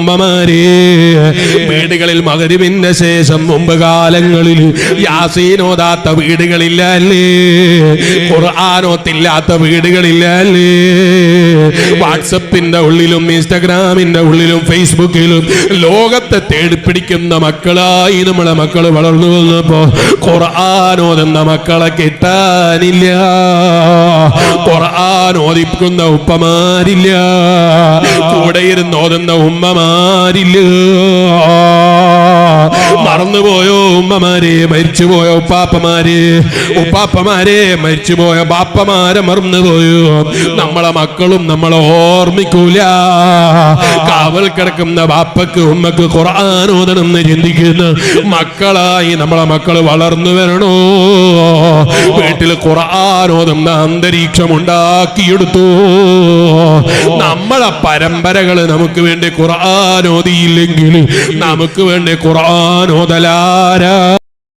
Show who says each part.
Speaker 1: ഉമ്മമാരെ വീടുകളിൽ മകരിവിന്റെ ശേഷം മുമ്പ് കാലങ്ങളിൽ യാസീനോദാത്ത വീടുകളില്ല അല്ലേ? ഖുർആാനോത്തില്ലാത്ത വീടുകളില്ല അല്ലേ? വാട്സപ്പിന്റെ ഉള്ളിലും ഇൻസ്റ്റഗ്രാമിന്റെ ഉള്ളിലും ഫേസ്ബുക്കിലും ലോകത്തെ തേടിപ്പിടിക്കുന്ന മക്കളായി നമ്മളെ മക്കൾ വളർന്നു വന്നപ്പോ ഖുർആാനോതെന്ന മക്കളെ കിട്ടാനില്ല. ഖുർആാനോദിക്കുന്ന ഉപ്പമാരില്ല. കൂടെ ഇരുന്നോതെന്ന ഓതുന്ന ഉമ്മമാരില്ല മറന്നുപോയോ ഉമ്മമാരെ മരിച്ചുപോയോ ഉപ്പാപ്പമാരെ? ഉപ്പാപ്പമാരെ മരിച്ചുപോയ ബാപ്പമാരെ മറന്നുപോയോ? നമ്മളെ മക്കളും നമ്മളെ ഓർമ്മിക്കൂല. കാവൽ കിടക്കുന്ന ബാപ്പക്ക് ഉമ്മക്ക് ഖുർആാനോദനം ചിന്തിക്കുന്ന. മക്കളായി നമ്മളെ മക്കൾ വളർന്നു വരണോ? വീട്ടിൽ ഖുർആാനോദുന്ന അന്തരീക്ഷം ഉണ്ടാക്കിയെടുത്തു നമ്മളെ പരമ്പരകൾ നമുക്ക് വേണ്ടി ഖുർആാനോദിയില്ലെങ്കിൽ നമുക്ക് വേണ്ടി ഖുർആാനോദലാരാ